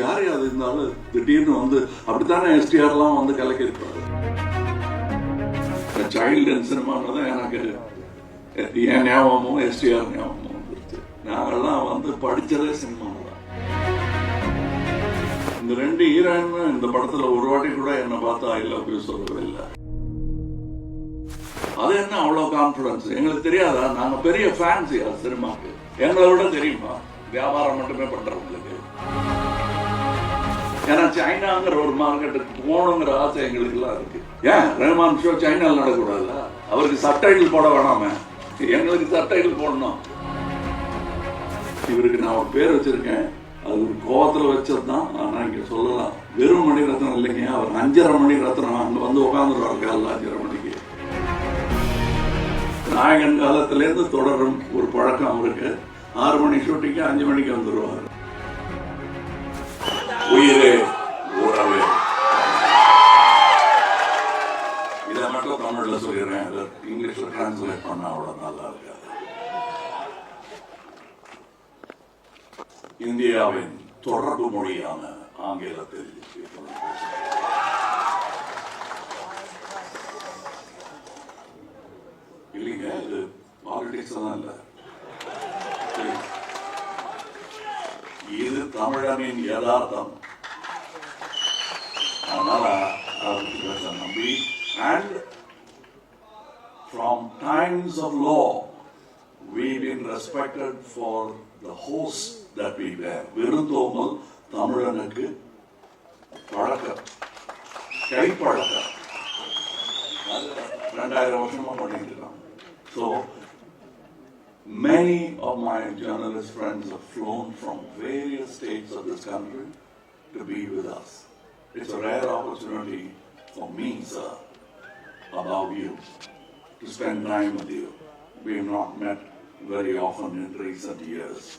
யார் அது இருந்தாலும் திடீர்னு வந்து அப்படித்தானே எஸ்டிஆர்லாம் வந்து கலக்கியிருப்பாரு சைல்டு சினிமான்னு எனக்கு என் ஞாபகமும் எஸ்டிஆர் ஞாபகமும் வந்துருச்சு. நாங்கெல்லாம் வந்து படிச்சதே சினிமாவில் தான். இந்த ரெண்டு ஹீரோயின் இந்த படத்துல ஒரு வாட்டி கூட என்ன பார்த்து ஐ லவ் யூ சொல்லவே இல்லை. அது என்ன அவ்வளவு கான்ஃபிடன்ஸ் எங்களுக்கு தெரியாதா? நாங்க பெரிய ஃபேன்ஸ் சினிமாக்கு? எங்களை விட தெரியுமா? வியாபாரம் மட்டுமே பண்றவங்களுக்கு. ஏன்னா சைனாங்கிற ஒரு மார்க்கெட்டுக்கு போகணுங்கிற ஆசை எங்களுக்கு எல்லாம் இருக்கு. ஏன்? ரஹ்மான் ஷோ சைனால நடக்கூடாதுல்ல அவருக்கு சட்டைகள் போட வேணாமே. எங்களுக்கு சட்டைகள் போடணும். இவருக்கு நான் ஒரு பேர் வச்சிருக்கேன். அது ஒரு வச்சது வச்சதுதான். ஆனால் இங்கே சொல்லலாம். வெறும் மணி ரத்னம் இல்லைங்க. அவர் அஞ்சரை மணி ரத்னம் அங்கே வந்து உட்காந்துருவார் காலைல அஞ்சரை மணிக்கு. நாயகன் காலத்திலேருந்து தொடரும் ஒரு பழக்கம் அவருக்கு. ஆறு மணி ஷூட்டிங்கு அஞ்சு மணிக்கு வந்துடுவார் உயிரே உறவே இதை மட்டும் தமிழ்ல சொல்லிடுறேன். இங்கிலீஷ்ல டிரான்ஸ்லேட் பண்ண அவ்வளவு நல்லா இருக்காது. இந்தியாவின் தொடர்பு மொழியான ஆங்கிலத்தில் இல்லைங்க இது பாலிடிக்ஸ் தான் இல்ல. இது தமிழனின் யதார்த்தம். Times of law we've been respected for the host that we wear. விருந்தோமல் தமிழனுக்கு பழக்கம் கைப்பழக்கம் அது ரெண்டாயிரம் வருஷமா பண்ணிட்டு இருக்கோம் so many of my journalist friends have flown from various states of this country to be with us. It's a rare opportunity for me, sir, above you, to spend time with you. We have not met very often in recent years.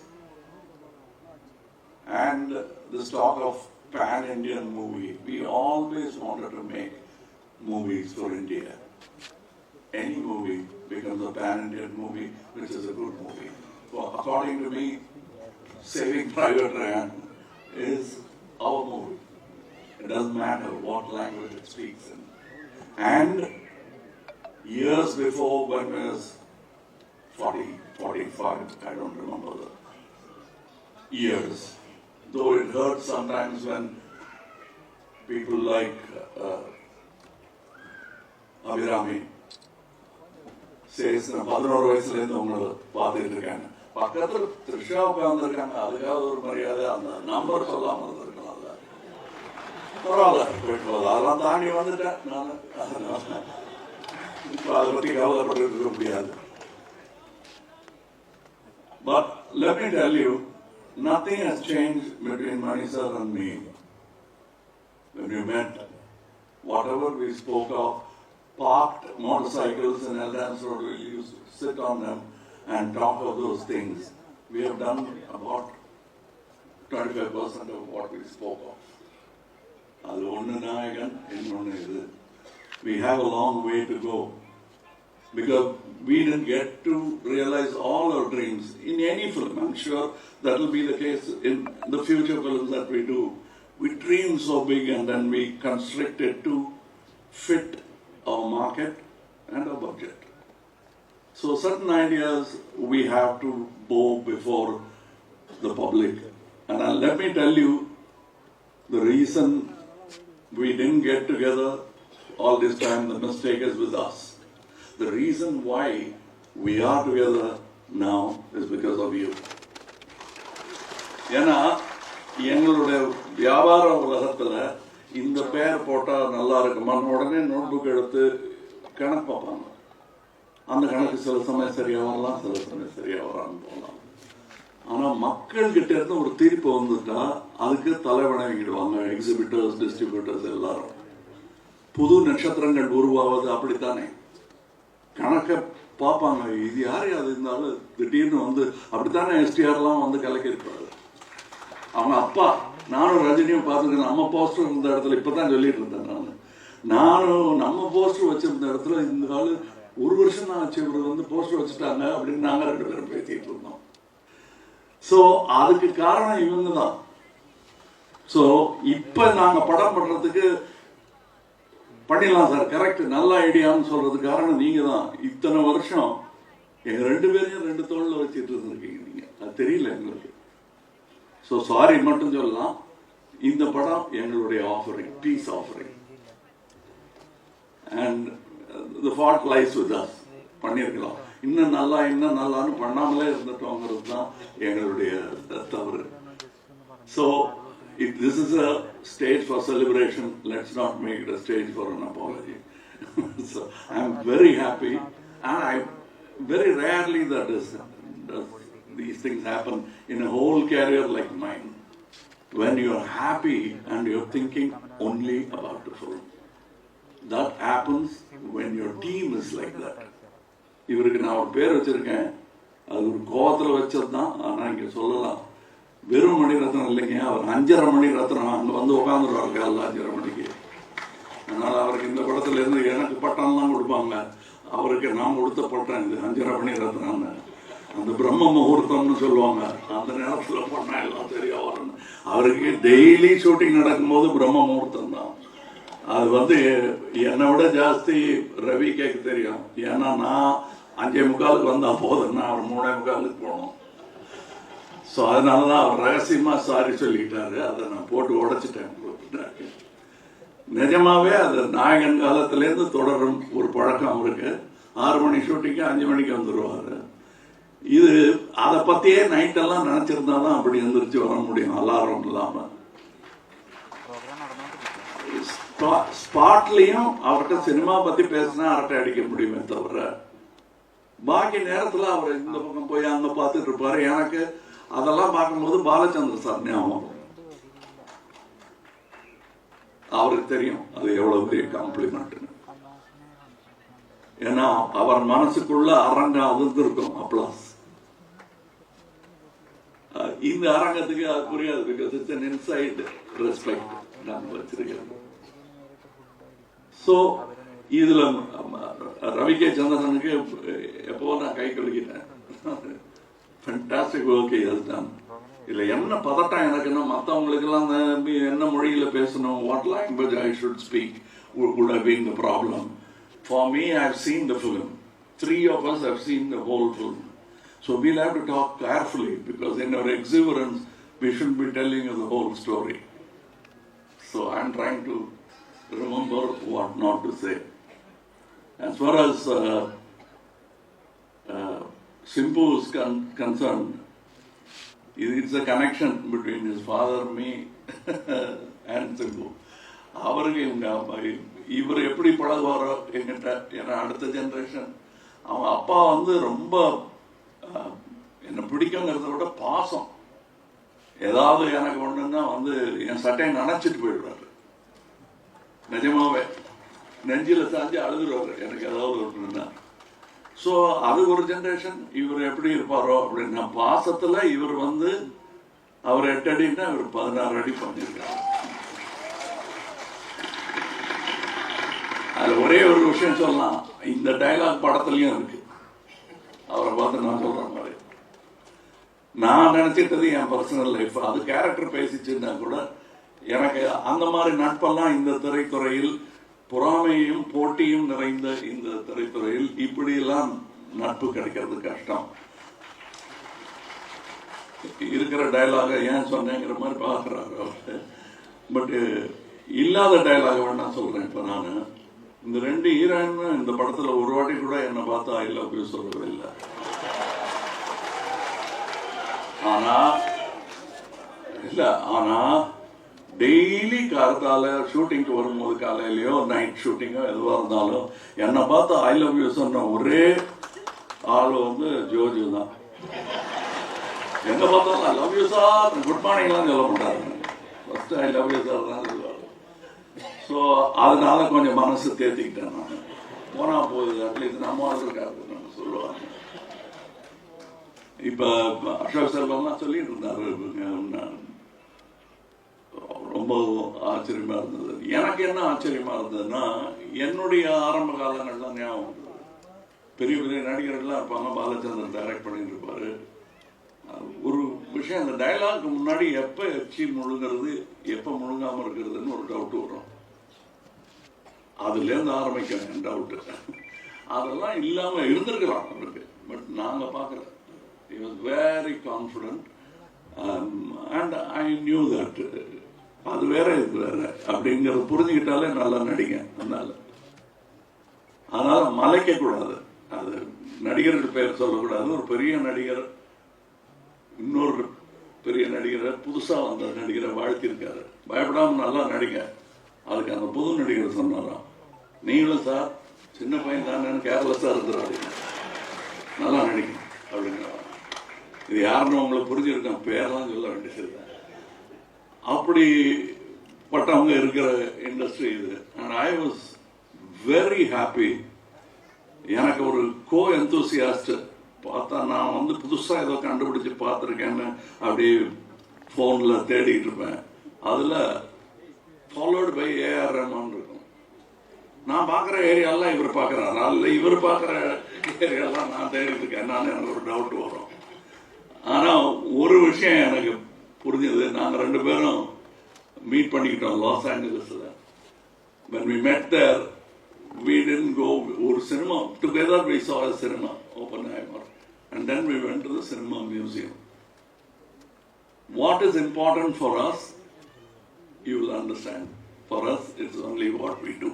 And this talk of pan-Indian movie, we always wanted to make movies for India. Any movie becomes a pan-Indian movie, which is a good movie. So according to me, Saving Private Ryan is our movie. It doesn't matter what language it speaks in. And years before, when I was 40, 45, I don't remember the years. Though it hurts sometimes when people like uh, Abhirami says, பதினோரு வயசுல இருந்து உங்களை பார்த்துட்டு இருக்காங்க. பக்கத்துல த்ரிஷா உட்கார்ந்துருக்காங்க. அதுக்காக ஒரு மரியாதை. அந்த நம்பர் சொல்லாம இருந்திருக்கலாம். பரவாயில்ல போயிட்டு போகுது அதெல்லாம் தாண்டி வந்துட்டேன் நான். அதனால அதை பத்தி கவலைப்பட்டு இருக்க முடியாது But let me tell you, nothing has changed between Mani sir and me. When we met, whatever we spoke of, parked motorcycles in Eldance Road, we used to sit on them and talk of those things. We have done about 25% of what we spoke of. அது ஒன்று நாயகன் இன்னொன்று இது we have a long way to go because we didn't get to realize all our dreams in any film. I'm sure that will be the case in the future films that we do. We dream so big and then we constrict it to fit our market and our budget. So certain ideas we have to bow before the public. And uh, let me tell you, the reason we didn't get together all this time, the mistake is with us. The reason why we are together now is because of you. ஏன்னா எங்களுடைய வியாபார உலகத்துல இந்த பேர் போட்டா நல்லா இருக்குமான்னு உடனே நோட்புக் எடுத்து கணக்கு பார்ப்பாங்க. அந்த கணக்கு சில சமயம் சரியா வரலாம் சில சமயம் சரியா வராமல் போகலாம். ஆனா மக்கள் கிட்ட இருந்து ஒரு தீர்ப்பு வந்துட்டா அதுக்கு தலை வணங்கிடுவாங்க எக்ஸிபிட்டர்ஸ் டிஸ்ட்ரிபியூட்டர்ஸ் எல்லாரும். புது நட்சத்திரங்கள் உருவாவது அப்படித்தானே? கணக்கை பார்ப்பாங்க. இது யார்? அது இருந்தாலும் திடீர்னு வந்து அப்படித்தானே எஸ்டிஆர்லாம் வந்து கலக்கியிருப்பாரு. அவங்க அப்பா. நானும் ரஜினியும் பார்த்துருக்கேன். நம்ம போஸ்டர் இருந்த இடத்துல இப்போ தான் சொல்லிட்டு இருந்தேன் நான். நானும் நம்ம போஸ்டர் வச்சிருந்த இடத்துல இந்த ஆளு ஒரு வருஷம் தான் ஆச்சு. இவர் வந்து போஸ்டர் வச்சுட்டாங்க அப்படின்னு நாங்கள் ரெண்டு பேரும் பேசிட்டு இருந்தோம். ஸோ அதுக்கு காரணம் இவங்க தான். ஸோ இப்போ நாங்கள் படம் பண்ணுறதுக்கு பண்ணிடலாம் சார் கரெக்ட் நல்ல ஐடியான்னு சொல்றது காரணம் நீங்க தான் இத்தனை வருஷம் எங்க ரெண்டு பேரையும் ரெண்டு தோல்ல வச்சுட்டு இருந்திருக்கீங்க நீங்க. அது தெரியல எங்களுக்கு. ஸோ சாரி மட்டும் சொல்லலாம். இந்த படம் எங்களுடைய offering peace offering and the fault lies with us பண்ணியிருக்கலாம். இன்னும் நல்லா இன்னும் நல்லான்னு பண்ணாமலே இருந்துட்டோங்கிறது தான் எங்களுடைய தவறு. So if this is a stage for celebration, let's not make it a stage for an apology. so, I'm very happy, and I very rarely that is, does these things happen in a whole career like mine. When you're happy and you're thinking only about the film. That happens when your team is like that. இவருக்கு நான் ஒரு பேர் வச்சிருக்கேன் அது ஒரு கோவத்தில் வச்சது தான் ஆனால் இங்கே சொல்லலாம் வெறும் மணி ரத்னம் இல்லைங்க. அவர் அஞ்சரை மணி ரத்னம் அங்கே வந்து உட்காந்துருவாரு காலைல அஞ்சரை மணிக்கு. அதனால அவருக்கு இந்த படத்துல இருந்து எனக்கு பட்டம்லாம் கொடுப்பாங்க. அவருக்கு நான் கொடுத்த பட்டம் இது. அஞ்சரை மணி ரத்னம் அந்த பிரம்ம முகூர்த்தம்னு சொல்லுவாங்க. அந்த நேரத்தில் பண்ணா எல்லாம் சரியா வரணும் அவருக்கு டெய்லி ஷூட்டிங் நடக்கும்போது பிரம்ம முகூர்த்தம் தான். அது வந்து என்னை விட ஜாஸ்தி ரவி கேட்க தெரியும். ஏன்னா நான் அஞ்சே முக்காலுக்கு வந்தால் போதும். நான் ஒரு மூணே முக்காலுக்கு போனோம் ஸோ அதனால தான் அவர் ரகசியமாக சாரி சொல்லிக்கிட்டாரு. அதை நான் போட்டு உடைச்சிட்டேன். உங்களுக்கு. நிஜமாவே அது நாயகன் காலத்திலேருந்து தொடரும் ஒரு பழக்கம் அவருக்கு. ஆறு மணி ஷூட்டிங்கு அஞ்சு மணிக்கு வந்துடுவார் இது அதை பற்றியே நைட்டெல்லாம் நினச்சிருந்தா தான் அப்படி எந்திரிச்சு வர முடியும் அலாரம் இல்லாமல் ஸ்பா- அவர்கிட்ட சினிமா பற்றி பேசினா அரட்டை அடிக்க முடியுமே தவிர பாக்கி நேரத்தில் அவர் இந்த பக்கம் போய் அங்கே பார்த்துட்டு இருப்பார். எனக்கு அதெல்லாம் பார்க்கும்போது பாலச்சந்திர சார் ஞாபகம். அவருக்கு தெரியும் அது எவ்வளவு பெரிய காம்ப்ளிமெண்ட் ஏன்னா அவர் மனசுக்குள்ள அரங்கம் அதிர்ந்திருக்கும் அப்ளாஸ். இந்த அரங்கத்துக்கு அது புரியாது because it's an inside respect நான் வச்சிருக்கேன் ஸோ இதுல ரவி கே சந்திரனுக்கு எப்போ நான் கை கழுகிட்டேன் ஃபண்டாஸ்டிக் ஓகே அதுதான் இதுல என்ன பதட்டம் எனக்குன்னா மற்றவங்களுக்கெல்லாம் அந்த என்ன மொழியில பேசணும் what language I should speak would have been the problem. For me, I've seen the film. Three of us have seen the whole film. So we'll have to talk carefully because in our exuberance, we shouldn't be telling you the whole story. So I'm trying to remember what not to say. As far as uh, uh, Simpu is con- concerned, it's a connection between his father, me, and Simpu. அவருக்கு இவங்க இவர் எப்படி பழகுவாரோ என்கிட்ட ஏன்னா அடுத்த generation அவன் அப்பா வந்து ரொம்ப என்னை பிடிக்குங்கிறத விட பாசம். ஏதாவது எனக்கு ஒன்றுன்னா வந்து என் சட்டையை நனைச்சிட்டு போயிடுவாரு. நிஜமாவே. நெஞ்சில சாஞ்சு அழுதுருவாரு. எனக்கு ஏதாவது ஒன்றுன்னா ஸோ அது ஒரு ஜெனரேஷன் இவர் எப்படி இருப்பாரோ அப்படின்னா பாசத்துல இவர் வந்து அவர் எட்டு அடின்னா இவர் பதினாறு அடி பண்ணியிருக்காரு. அது ஒரே ஒரு விஷயம் சொல்லலாம். இந்த டயலாக் படத்துலயும் இருக்கு. அவரை பார்த்து நான் சொல்ற மாதிரி நான் நினைச்சிட்டது என் பர்சனல் லைஃப் அது கேரக்டர் பேசிச்சுன்னா கூட எனக்கு அந்த மாதிரி நட்பெல்லாம் இந்த திரைத்துறையில் பொறாமையும் போட்டியும் நிறைந்த இந்த திரைத்துறையில் இப்படியெல்லாம் நட்பு கிடைக்கிறது கஷ்டம். இருக்கிற டயலாக ஏன் சொன்னேங்கிற மாதிரி பார்க்குறாரு அவர். பட் இல்லாத டயலாக வேணா சொல்றேன். இப்போ நான் இந்த ரெண்டு ஹீரோயின் இந்த படத்துல ஒரு வாட்டி கூட என்னை பார்த்தா ஐ லவ் யூ சொல்லவே இல்லை. ஆனா இல்ல ஆனா டெய்லி காலத்தால் ஷூட்டிங்க்கு வரும்போது காலையிலயோ நைட் ஷூட்டிங்கோ எதுவாக இருந்தாலும் என்னை பார்த்து ஐ லவ் யூ சொன்ன ஒரே ஆள் வந்து ஜோஜு தான். எங்கே பார்த்தாலும் I love you sir good மார்னிங்லாம் சொல்ல மாட்டாரு. First I love you sir தான் சொல்லுவார். ஸோ அதனால கொஞ்சம் மனசு தேத்திக்கிட்டேன் நான். போனால் போகுது அட்லீஸ்ட் நம்ம இருக்காரு சொல்லுவாங்க. இப்போ அசோக் செல்வம்லாம் சொல்லிட்டு இருந்தார். ரொம்ப ஆச்சரியமா இருந்தது. எனக்கு என்ன ஆச்சரியமா இருந்ததுன்னா என்னுடைய ஆரம்ப காலங்கள்லாம் ஞாபகம் பெரிய பெரிய நடிகர்கள்லாம் இருப்பாங்க பாலச்சந்திரன் டைரக்ட் பண்ணிட்டு இருப்பாரு ஒரு விஷயம் அந்த டயலாக்கு முன்னாடி எப்ப எச்சி முழுங்கிறது எப்ப முழுங்காம இருக்கிறதுன்னு ஒரு டவுட் வரும். அதுல இருந்து டவுட்டு அதெல்லாம் இல்லாம இருந்திருக்கலாம் அவருக்கு பட் நாங்க பார்க்கல. He was very confident um, and I அது வேற இது வேற. அப்படிங்கறத புரிஞ்சுக்கிட்டாலே நல்லா நடிங்க அதனால. அதனால மலைக்க கூடாது. அது நடிகர்கள் பெயர் சொல்லக்கூடாது. ஒரு பெரிய நடிகர் இன்னொரு பெரிய நடிகரை புதுசா வந்த நடிகரை வாழ்த்திருக்காரு பயப்படாம நல்லா நடிங்க. அதுக்கு அந்த புது நடிகர் சொன்னாராம். நீங்களும் சார் சின்ன பையன் தானே கேர்லெஸ்ஸா இருந்துடாதீங்க. நல்லா நடிங்க அப்படிங்கிறாராம். இது யாருன்னு உங்களுக்கு புரிஞ்சிருக்கேன் பேரெல்லாம் சொல்ல வேண்டியது அப்படி பட்டவங்க இருக்கிற இண்டஸ்ட்ரி இது. And I was very happy எனக்கு ஒரு கோ எந்தூசியாஸ்ட் பார்த்தா நான் வந்து புதுசாக ஏதோ கண்டுபிடிச்சு பார்த்துருக்கேன்னு அப்படியே ஃபோனில் தேடிட்டு இருப்பேன். அதில் ஃபாலோடு பை ஏஆர் ரஹ்மான் இருக்கும். நான் பார்க்குற ஏரியாலாம் இவர் பார்க்குறாரு. அல்ல இவர் பார்க்குற ஏரியாலாம் நான் தேடிட்டு இருக்கேன். நான் எனக்கு ஒரு டவுட் வரும். ஆனால் ஒரு விஷயம் எனக்கு புரிஞ்சது நாங்க ரெண்டு பேரும் மீட் பண்ணிக்கிட்டோம் லாஸ் ஏஞ்சலஸ்ல when we met there we didn't go ஒரு cinema together we saw a cinema Oppenheimer and then we went to the cinema museum what is important for us you will understand for us it's only what we do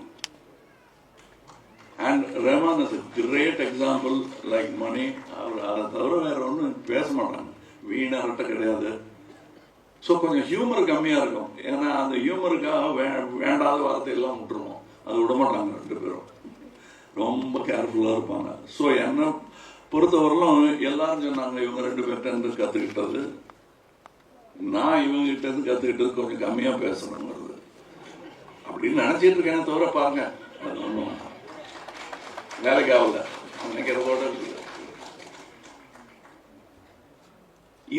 and Rahman is a great example like money அவர் அதை தவிர வேற ஒன்றும் பேச மாட்டாங்க வீண் அரட்டை கிடையாது ஸோ கொஞ்சம் ஹியூமர் கம்மியாக இருக்கும். ஏன்னா அந்த ஹியூமருக்காக வே வேண்டாத வார்த்தையெல்லாம் விட்டுருவோம். அது விட மாட்டாங்க ரெண்டு பேரும். ரொம்ப கேர்ஃபுல்லாக இருப்பாங்க. ஸோ என்னை பொறுத்தவரையிலும் எல்லாரும் சொன்னாங்க இவங்க ரெண்டு பேர்கிட்ட கற்றுக்கிட்டது நான் இவங்ககிட்ட இருந்து கற்றுக்கிட்டது கொஞ்சம் கம்மியாக பேசணுங்கிறது. அப்படின்னு நினச்சிட்டு இருக்கேன் தவிர பாருங்க. அது ஒன்றும் வேலைக்கு ஆகல. நினைக்கிறதோட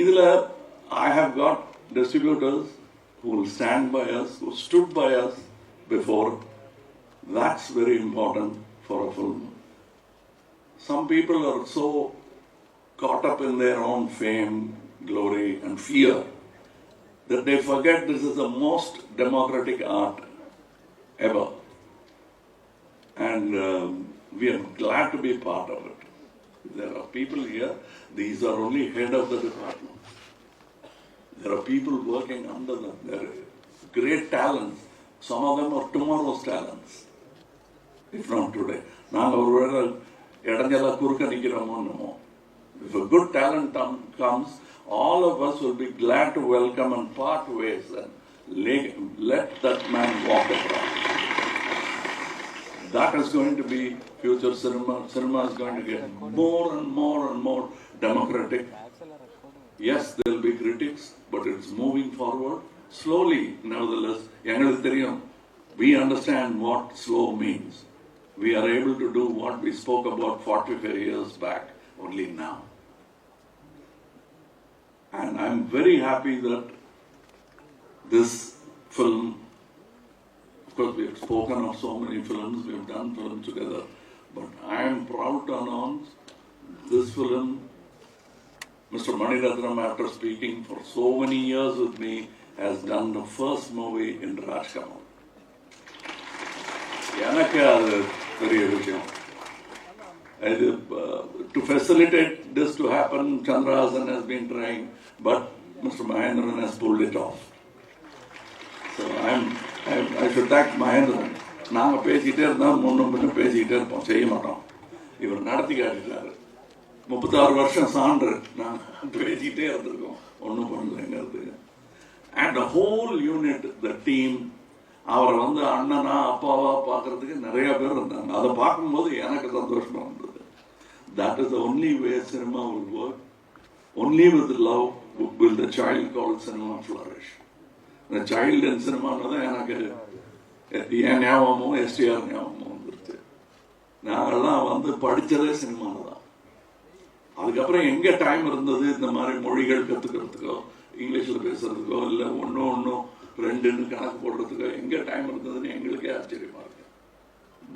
இதில் I have got distributors who will stand by us, who stood by us before. That's very important for a film. Some people are so caught up in their own fame, glory, and fear that they forget this is the most democratic art ever. And um, we are glad to be part of it. There are people here, these are only head of the department. There are people working under them. They're great talents. Some of them are tomorrow's talents, if not today. நாங்கள் ஒருவேளை இடைஞ்சலா குறுக்க நிற்கிறோமோ என்னமோ If a good talent come- comes, all of us will be glad to welcome and part ways and let, let that man walk across. That is going to be future cinema. Cinema is going to get more and more and more democratic. Yes, there will be critics, but it's moving forward slowly. Nevertheless, எங்களுக்கு தெரியும், we understand what slow means. We are able to do what we spoke about 45 years back, only now. And I'm very happy that this film, of course, we have spoken of so many films, we have done films together, but I am proud to announce this film Mr. Maniratnam, after speaking for so many years with me, has done the first movie in Rajkamal. எனக்கு அது பெரிய விஷயம் இது to facilitate this to happen Chandrahasan has been trying but mister Mahendran has pulled it off so I'm I should thank Mahendran நாங்கள் பேசிக்கிட்டே இருந்தால் முன்னும் பின்னும் பேசிக்கிட்டே இருப்போம் செய்ய மாட்டோம் இவர் நடத்தி காட்டிட்டாரு முப்பத்தாறு வருஷம் சான்று. நாங்கள் பேசிக்கிட்டே இருந்திருக்கோம். ஒன்றும் பண்ணலைங்கிறது. And the whole unit the team அவரை வந்து அண்ணனா அப்பாவா பார்க்கறதுக்கு நிறைய பேர் இருந்தாங்க. அதை பார்க்கும்போது எனக்கு சந்தோஷமா இருந்தது. That is the only way cinema will work only with love will the child call cinema flourish இந்த சைல்டு அண்ட் சினிமான்னு தான் எனக்கு என் ஞாபகமும் எஸ்டிஆர் ஞாபகமும் வந்துருச்சு. நாங்கள்லாம் வந்து படித்ததே சினிமாவில் தான். அதுக்கப்புறம் எங்க டைம் இருந்தது? இந்த மாதிரி மொழிகள் கத்துக்கிறதுக்கோ இங்கிலீஷ்ல பேசுறதுக்கோ இல்ல ஒன்னும் ஒன்னும் ரெண்டுன்னு கணக்கு போடுறதுக்கோ எங்க டைம் இருந்ததுன்னு எங்களுக்கே ஆச்சரியமா இருக்கு.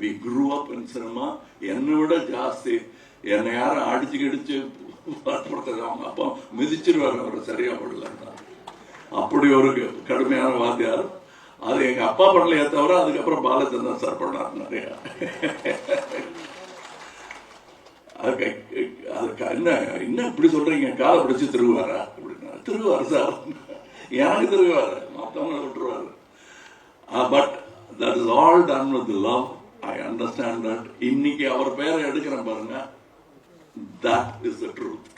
We grew up in cinema என்னை விட ஜாஸ்தி. என்னை யாரும் அடிச்சு கிடிச்சு வற்புறுத்தது அவங்க அப்பா மிதிச்சிருவாங்க அவர் சரியா படலன்னா. அப்படி ஒரு கடுமையான வாத்தியார். அது எங்க அப்பா பண்ணலையே தவிர அதுக்கப்புறம் பாலச்சந்திரன் சார் பண்ணார் நிறையா. அதுக்கு அதுக்கு என்ன என்ன இப்படி சொல்றீங்க? காலை பிடிச்சி திருவாரா? அப்படின்னா திருவார் சார். எனக்கு திருவாரு? மற்றவங்களை விட்டுருவாரு. But that is all done with love I understand that இன்னைக்கு அவர் பேரை எடுக்கிறேன் பாருங்க. தட் இஸ் த ட்ரூத்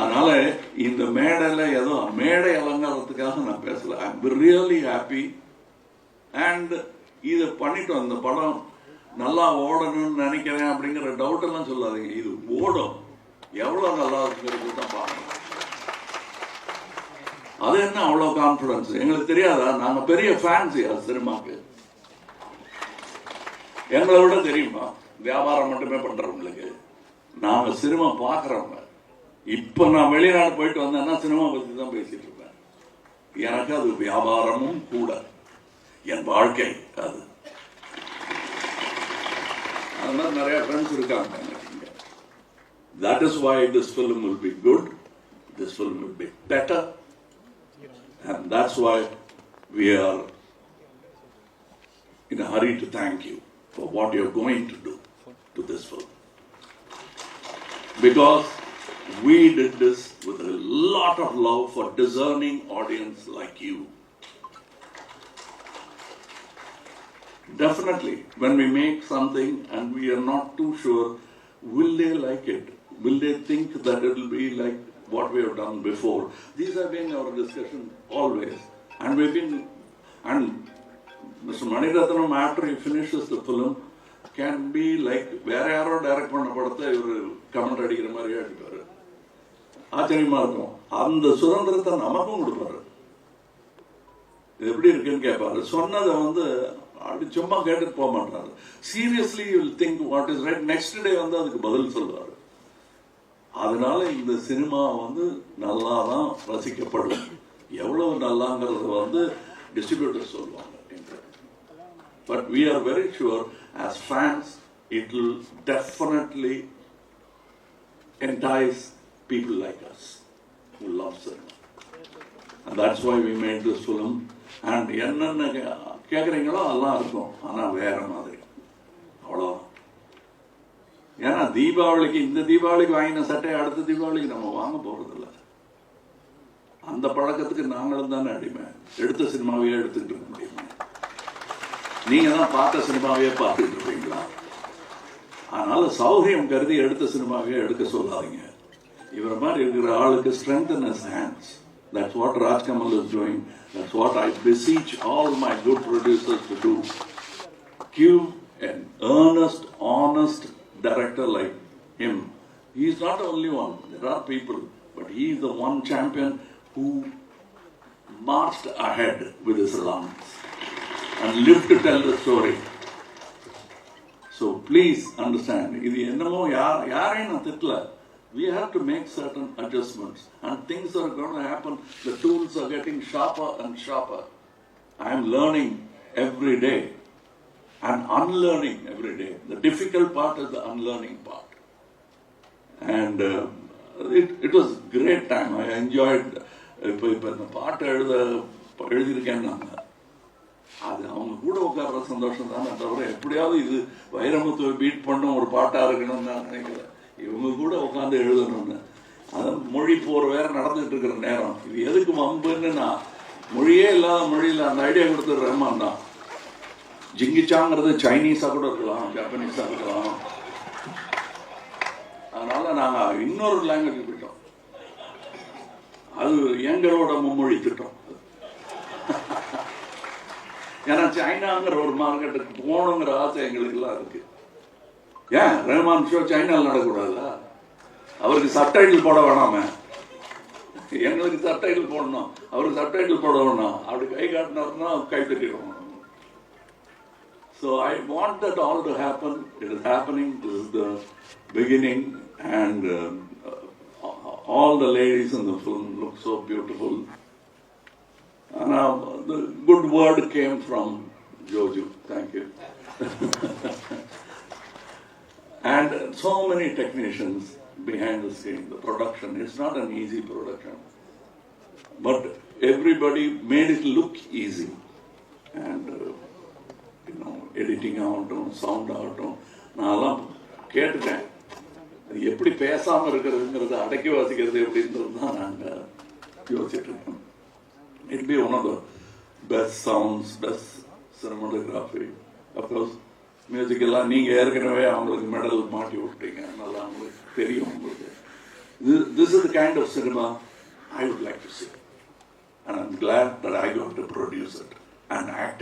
அதனால இந்த மேடையில் ஏதோ மேடை அலங்காரத்துக்காக நான் பேசல. ஐ ரியலி ஹாப்பி அண்ட் இதை பண்ணிட்டோம். இந்த படம் நல்லா ஓடணும்னு நினைக்கிறேன் அப்படிங்கிற டவுட் எல்லாம் சொல்லாதீங்க. இது ஓடும். எவ்வளோ நல்லா இருக்குங்கிறது தான் பார்க்கணும் அது என்ன அவ்வளோ கான்ஃபிடன்ஸ் எங்களுக்கு தெரியாதா? நாங்கள் பெரிய ஃபேன்ஸ் சினிமாக்கு. எங்களை விட தெரியுமா? வியாபாரம் மட்டுமே பண்ணுறவங்களுக்கு நாங்கள் சினிமா பார்க்குறவங்க. இப்போ நான் வெளிநாடு போயிட்டு வந்தேன்னா சினிமா பற்றி தான் பேசிகிட்டு இருப்பேன். எனக்கு அது வியாபாரமும் கூட. என் வாழ்க்கை அது. அது மாதிரி நிறைய ஃப்ரெண்ட்ஸ் இருக்காங்க எனக்கு இங்க that is why this film will be good this film will be better and that's why we are in a hurry to thank you for what you're going to do to this film. Because we did this with a lot of love for discerning audience like you. Definitely, when we make something and we are not too sure, will they like it? Will they think that it will be like what we have done before? These have been our discussion always. And we've been, and Mr. Maniratnam, after he finishes the film, can be like வேற யாரோ direct பண்ண படத்தை இவர் comment அடிக்கிற மாதிரி அடிப்பாரு ஆச்சரியமா இருக்கும் அந்த சுதந்திரத்தை நமக்கும் கொடுப்பாரு இது எப்படி இருக்குன்னு கேட்பாரு சொன்னதை வந்து அப்படி சும்மா கேட்டுட்டு போக மாட்டாரு. Seriously will think what is right next day வந்து அதுக்கு பதில் சொல்லுவாரு அதனால இந்த சினிமா வந்து நல்லா தான் ரசிக்கப்படும். எவ்வளவு நல்லாங்கிறது வந்து டிஸ்ட்ரிபியூட்டர் சொல்லுவாங்க. But we are very sure as fans it will definitely entice people like us love cinema cinema. And that's why we made this என்னென்ன கேட்குறீங்களோ அதெல்லாம் இருக்கும். ஆனால் வேற மாதிரி. அவ்வளோ ஏன்னா தீபாவளிக்கு இந்த தீபாவளிக்கு வாங்கின சட்டையை அடுத்த தீபாவளிக்கு நம்ம வாங்க போகிறதில்ல அந்த பழக்கத்துக்கு நாங்களும் தானே அடிமை. எடுத்த சினிமாவையே எடுத்துக்கிட்டு இருக்க முடியுமா? நீங்க தான் பார்த்த சினிமாவையே பார்த்துட்டு இருப்பீங்களா? அதனால சௌகரியம் கருதி எடுத்த சினிமாவே எடுக்க சொல்லாதீங்க. இவர மாதிரி இருக்கிற ஆளுக்கு strength in hands that's what Rajkamal is doing that's what I beseech all my good producers to do give an earnest honest director like him he is not the only one there are people but he is the one champion who marched ahead with his lungs and lived to tell the story So please understand, இது என்னமோ யார் யாரையும் நான் திட்டல We have to make certain adjustments and things are going to happen. The tools are getting sharper and sharper. I am learning every day and unlearning every day. The difficult part is the unlearning part. And uh, it, it was great time. I enjoyed இப்போ இப்போ இந்த பாட்டு எழுத எழுதியிருக்கேன்னு அது அவங்க கூட உட்கார்ற சந்தோஷம் தானே தவிர எப்படியாவது இது வைரமுத்துவை பீட் பண்ணும் ஒரு பாட்டா இருக்கணும்னு நான் நினைக்கிறேன் இவங்க கூட உட்காந்து எழுதணும்னு. அதான் மொழி போர் வேற நடந்துட்டு இருக்கிற நேரம். இது எதுக்கு வம்புன்னு நான் மொழியே இல்லாத மொழியில் அந்த ஐடியா கொடுத்தது ரஹ்மான் தான் ஜிங்கிச்சாங்கிறது சைனீஸா கூட இருக்கலாம் ஜப்பானீஸா இருக்கலாம். அதனால நாங்கள் இன்னொரு லாங்குவேஜ் போயிட்டோம். அது எங்களோட மும்மொழி திட்டம். ஏன்னா சைனாங்கிற ஒரு மார்க்கெட்டுக்கு போகணுங்கிற ஆசை எங்களுக்கு எல்லாம் இருக்கு. ஏன் ரஹ்மான் ஷோ சைனால நடக்கூடாதா அவருக்கு சப்டைட்டில் போட வேணாமே எங்களுக்கு சப்டைட்டில் போடணும் அவருக்கு சப்டைட்டில் போட வேணாம் அப்படி கை காட்டினாருன்னா கை தட்டிடுவோம் So I want that all to happen. It is happening. This is the beginning, and um, uh, all the ladies in the film look so beautiful. And uh, the good word came from Joju. Thank you. And so many technicians behind the scene. The production, it's not an easy production. But everybody made it look easy. And, uh, you know, editing ஆகட்டும் sound ஆகட்டும் நான்லாம் கேட்டுட்டேன் அது எப்படி பேசாமல் இருக்கிறதுங்கிறத அடக்கி வாசிக்கிறது எப்படின்றது தான் நாங்கள் யோசிச்சுட்டு இருக்கோம் it be one of the best sounds best cinematography of course music எல்லாம் ஏற்கனவே அவங்களுக்கு மெடல் மாட்டி விட்டீங்க. நல்லா அவங்களுக்கு தெரியும் உங்களுக்கு. This is the kind of cinema I would like to see and I'm glad that I got to produce it and act